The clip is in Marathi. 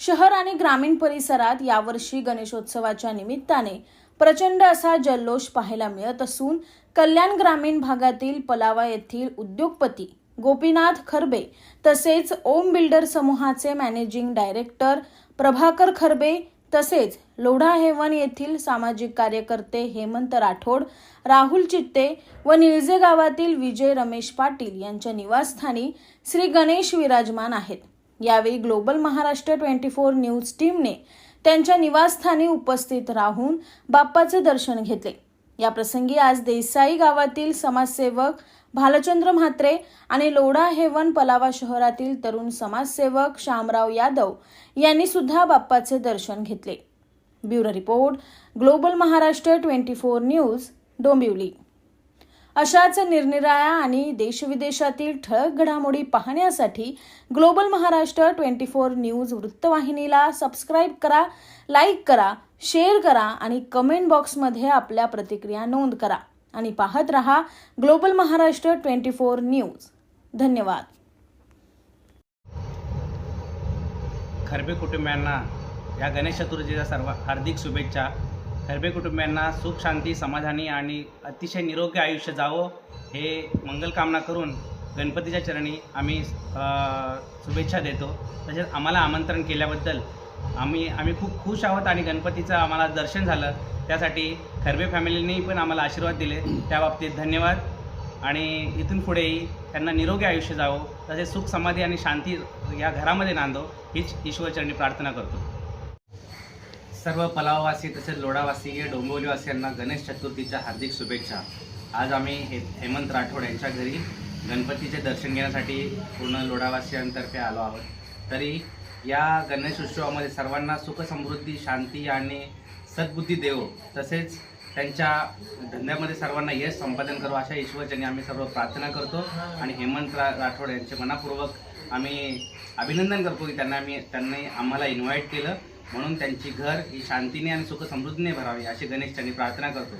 शहर आणि ग्रामीण परिसरात यावर्षी गणेशोत्सवाच्या निमित्ताने प्रचंड असा जल्लोष पाहायला मिळत असून कल्याण ग्रामीण भागातील पलावा येथील उद्योगपती गोपीनाथ खरबे तसेच ओम बिल्डर समूहाचे मॅनेजिंग डायरेक्टर प्रभाकर खरबे तसेच लोढा हेवन येथील सामाजिक कार्यकर्ते हेमंत राठोड राहुल चित्ते व निळजे गावातील विजय रमेश पाटील यांच्या निवासस्थानी श्री गणेश विराजमान आहेत. यावेळी global Maharashtra twenty four news टीमने त्यांच्या निवासस्थानी उपस्थित राहून बाप्पाचे दर्शन घेतले. या प्रसंगी आज देसाई गावातील समाजसेवक भालचंद्र म्हात्रे आणि लोढा हेवन पलावा शहरातील तरुण समाजसेवक शामराव यादव यांनी सुद्धा बाप्पाचे दर्शन घेतले. Bureau report global Maharashtra twenty four news Dombivli. अशाच निरनिराळ्या आणि देशविदेशातील ठळक घडामोडी पाहण्यासाठी global Maharashtra twenty four news वृत्तवाहिनीला सबस्क्राईब करा लाईक करा शेअर करा आणि कमेंट बॉक्समध्ये आपल्या प्रतिक्रिया नोंद करा. आणि पाहत रहा global Maharashtra twenty four news. धन्यवाद. खरबे कुटुंबियांना या गणेश चतुर्थीच्या सर्व हार्दिक शुभेच्छा. खरबे कुटुंबियांना सुख शांती समाधानी आणि अतिशय निरोगी आयुष्य जावं हे मंगलकामना करून गणपतीच्या चरणी आम्ही शुभेच्छा देतो. तसेच आम्हाला आमंत्रण केल्याबद्दल आम्ही आम्ही खूप खुश आहोत आणि गणपतीचं आम्हाला दर्शन झालं. त्यासाठी खरबे फॅमिलीने पण आम्हाला आशीर्वाद दिले. त्या बाबतीत धन्यवाद. आणि इथून पुढेही त्यांना निरोगी आयुष्य जावं. तसेच सुख समाधी आणि शांती या घरामध्ये नांदो. हीच ईश्वरचरणी प्रार्थना करतो. सर्व पलाववासी तसेच लोढावासी डोंबिवलीवासियांना गणेश चतुर्थीच्या हार्दिक शुभेच्छा. आज आम्ही हे हेमंत राठोड यांच्या घरी गणपतीचे दर्शन घेण्यासाठी पूर्ण लोढावासियांतर्फे आलो आहोत. तरी या गणेश उत्सवामध्ये सर्वांना सुख समृद्धी शांती आणि सद्बुद्धी देव तसेच त्यांच्या धंद्यामध्ये सर्वांना यश संपादन करू अशा ईश्वरचरणी आम्ही सर्व प्रार्थना करतो. आणि हेमंत रा राठोड यांचे मनापूर्वक आम्ही अभिनंदन करतो की त्यांना आम्ही त्यांनी आम्हाला इन्व्हाइट केलं. म्हणून त्यांची घर ही शांतीने आणि सुख समृद्धीने भरावी अशी गणेश त्यांनी प्रार्थना करतो.